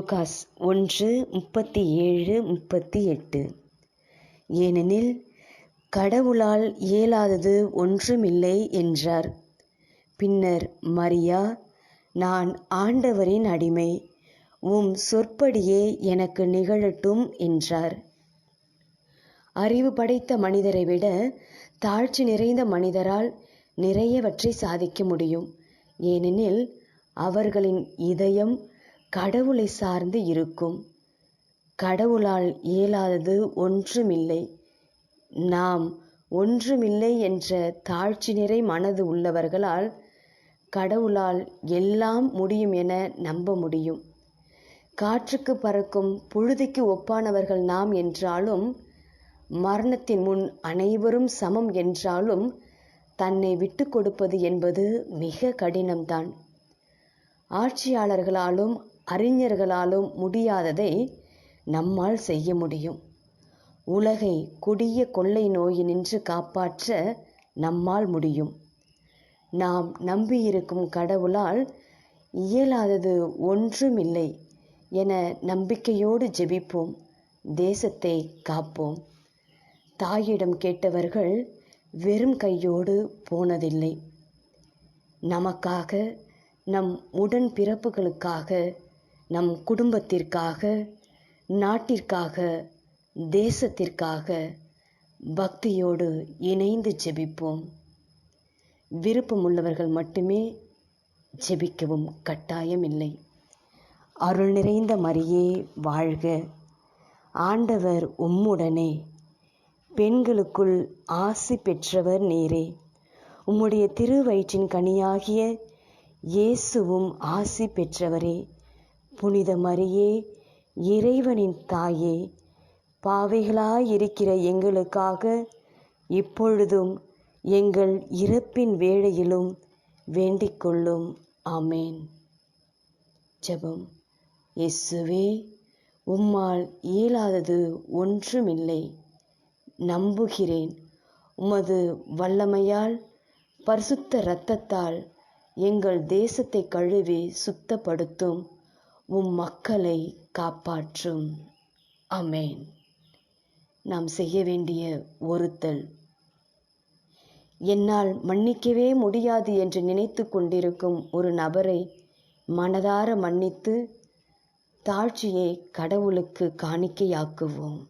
Lucas ஒன்று முப்பத்தி ஏழு முப்பத்தி எட்டு. ஏனெனில் கடவுளால் இயலாதது ஒன்றுமில்லை என்றார். பின்னர் மரியா நான் ஆண்டவரின் அடிமை உம் சொற்படியே எனக்கு நிகழட்டும் என்றார். அறிவு படைத்த மனிதரை விட தாழ்ச்சி நிறைந்த மனிதரால் நிறையவற்றை சாதிக்க முடியும். ஏனெனில் அவர்களின் இதயம் கடவுளை சார்ந்து இருக்கும். கடவுளால் இயலாதது ஒன்றுமில்லை. நாம் ஒன்றுமில்லை என்ற தாழ்ச்சி நிறை மனது உள்ளவர்களால் கடவுளால் எல்லாம் முடியும் என நம்ப முடியும். காற்றுக்கு பறக்கும் புழுதிக்கு ஒப்பானவர்கள் நாம் என்றாலும் மரணத்தின் முன் அனைவரும் சமம் என்றாலும் தன்னை விட்டு கொடுப்பது என்பது மிக கடினம்தான். ஆட்சியாளர்களாலும் அறிஞர்களாலும் முடியாததை நம்மால் செய்ய முடியும். உலகை கொடிய கொள்ளை நோயினின்று காப்பாற்ற நம்மால் முடியும். நாம் நம்பியிருக்கும் கடவுளால் இயலாதது ஒன்றுமில்லை என நம்பிக்கையோடு ஜெபிப்போம். தேசத்தை காப்போம். தாயிடம் கேட்டவர்கள் வெறும் கையோடு போனதில்லை. நமக்காக நம் உடன் பிறப்புகளுக்காக நம் குடும்பத்திற்காக நாட்டிற்காக தேசத்திற்காக பக்தியோடு இணைந்து ஜெபிப்போம். விருப்பமுள்ளவர்கள் மட்டுமே ஜெபிக்கவும் கட்டாயம் இல்லை அருள் நிறைந்த மரியே வாழ்க. ஆண்டவர் உம்முடனே. பெண்களுக்குள் ஆசி பெற்றவர் நேரே. உம்முடைய திருவயிற்றின் கனியாகிய இயேசுவும் ஆசி பெற்றவரே. புனித மரியே இறைவனின் தாயே பாவைகளாயிருக்கிற எங்களுக்காக இப்பொழுதும் எங்கள் இறப்பின் வேளையிலும் வேண்டிக் கொள்ளும் ஆமேன். ஜெபம். இயேசுவே உம்மால் இயலாதது ஒன்றுமில்லை. நம்புகிறேன். உமது வல்லமையால் பரிசுத்த இரத்தத்தால் எங்கள் தேசத்தை கழுவி சுத்தப்படுத்தும். உம் மக்களை காப்பாற்றும். அமேன். நாம் செய்ய வேண்டிய ஒருத்தல். என்னால் மன்னிக்கவே முடியாது என்று நினைத்து கொண்டிருக்கும் ஒரு நபரை மனதார மன்னித்து தாழ்ச்சியை கடவுளுக்கு காணிக்கையாக்குவோம்.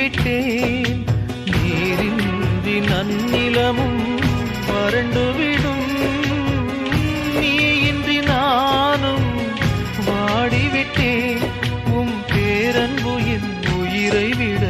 விட்டேன். நீரின்றி நன்னிலமும் வறண்டுவிடும் நீ இன்றி நானும் வாடிவிட்டேன். உம் பேரன்பு என் உயிரை விட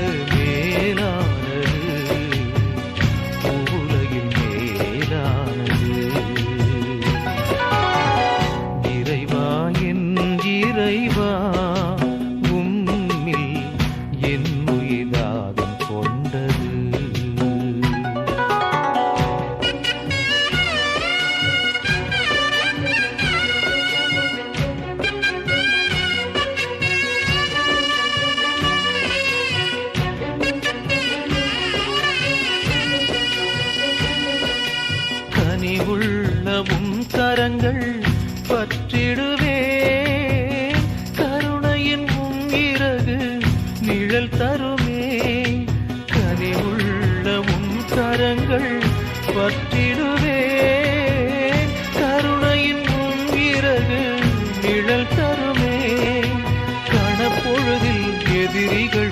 எதிரிகள்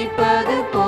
மன்னிப்பது போ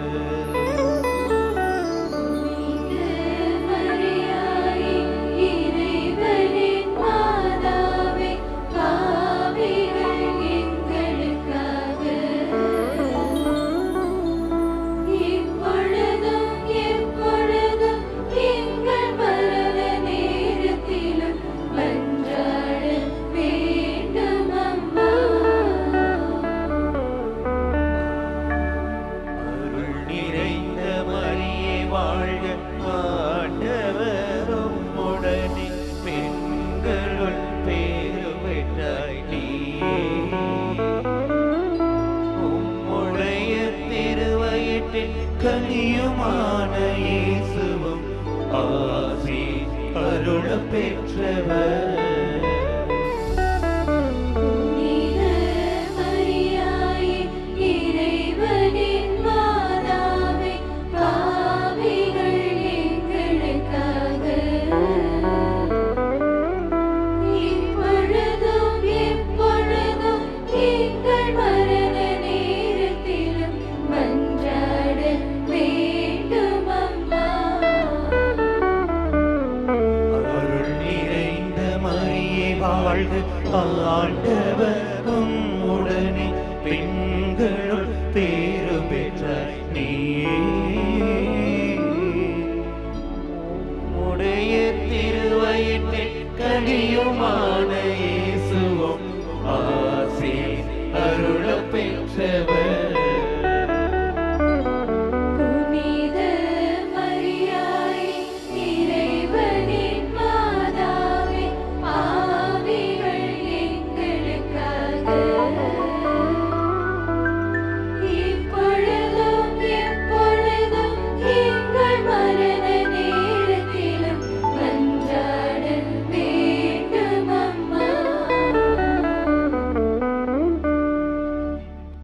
ஆசை அருள பெற்றவர்.